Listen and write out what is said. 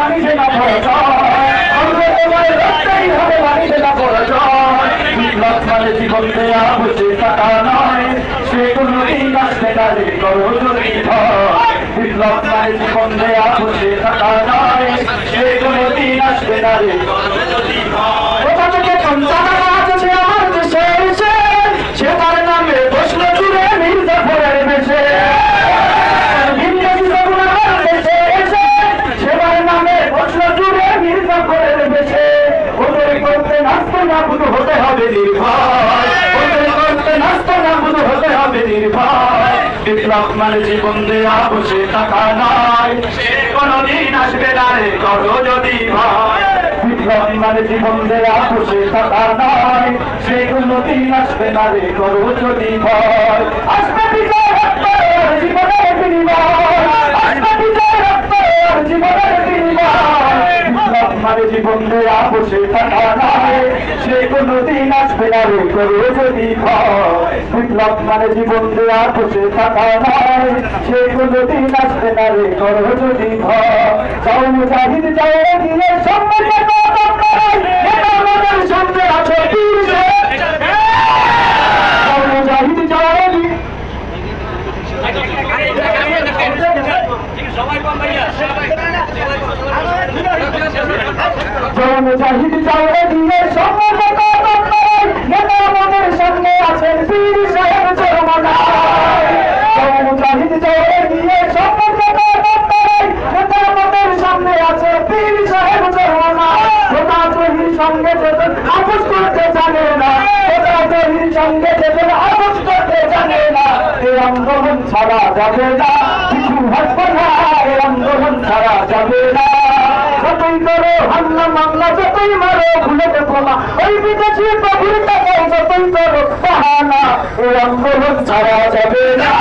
মানিছে না মানে জীবন দেয়া বসে থাকা নয়, সে কোনদিন আসবে না রে করো যদি বিপ্লব মানে জীবন দেয়া বসে থাকা নয়, সে কোনদিন আসবে না করো যদি ভয়। নির্ভয়। বিপ্লব মানে জীবন দেয়া, বসে থাকা নয়। সে কোনদিন আসবে না রে, করো যদি ভয়। বিপ্লব মানে জীবন দেয়া, বসে থাকা নয়। সে কোনদিন আসবে না রে, করো যদি ভয়। আসবে বিজয় জীবনের বিনিময়। আসবে বিজয় জীবনের বিনিময়। বিপ্লব মানে জীবন দেয়া, বসে থাকা নয়। সে কোনদিন আসবে না রে, করো যদি ভয়। মানে জীবন দেওয়া বসে থাকা নয়। সে কোনদিন আসবে না রে, করো যদি ভয়। যাও মুজাহিদ যাও দিয়ে সঙ্গে যেতেন আপোষ করতে জানে না নেতা জহির সঙ্গে যেতেন আপোষ করতে জানে না, এই আন্দোলন ছাড়া যাবে না। কিছু হাসবে না, এই আন্দোলন ছাড়া যাবে না। আন্দোলন ছাড়া যাবে না।